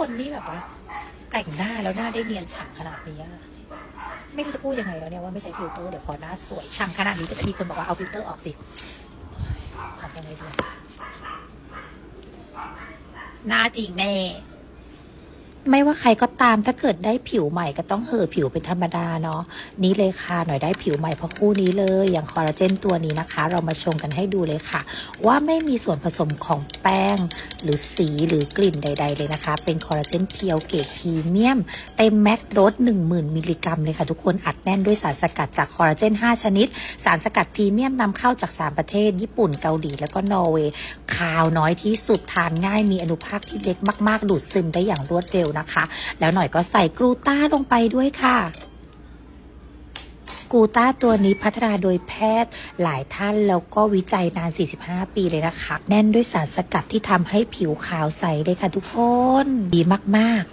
คนที่แบบว่าแต่งหน้าแล้วหน้าได้เนียนฉ่ำขนาดนี้ไม่รู้จะพูดยังไงแล้วเนี่ยว่าไม่ใช้ฟิลเตอร์เดี๋ยวพอหน้าสวยฉ่ำขนาดนี้ก็จะมีคนบอกว่าเอาฟิลเตอร์ออกสิทำยังไงดีหน้าจริงแม่ ไม่ว่าใครก็ตามถ้าเกิดได้ผิวใหม่ก็ต้องเห่อผิวเป็นธรรมดาเนาะนี่เลยค่ะหน่อยได้ผิวใหม่เพราะคู่นี้เลย อย่างคอลลาเจนตัวนี้นะคะ เรามาชงกันให้ดูเลยค่ะ ว่าไม่มีส่วนผสมของแป้ง หรือสีหรือกลิ่นใด ๆ เลยนะคะ เป็นคอลลาเจนเพียวเกรดพรีเมียมเต็มแม็กโดส10,000 มิลลิกรัมเลยค่ะทุกคนอัดแน่นด้วยสารสกัดจากคอลลาเจน 5 ชนิด สารสกัดพรีเมียมนำเข้าจาก 3 ประเทศ ญี่ปุ่นเกาหลีแล้วก็นอร์เวย์คาวน้อยที่สุดทานง่ายมีอนุภาคที่เล็กมาก ๆ ดูดซึมได้อย่างรวดเร็วนะคะ แล้วหน่อยก็ใส่กรูต้าลงไปด้วยค่ะกูต้าตัวนี้พัฒนาโดยแพทย์หลายท่านแล้วก็วิจัยนาน 45 ปีเลยนะคะ แน่นด้วยสารสกัดที่ทำให้ผิวขาวใสเลยค่ะทุกคน ดีมาก ๆ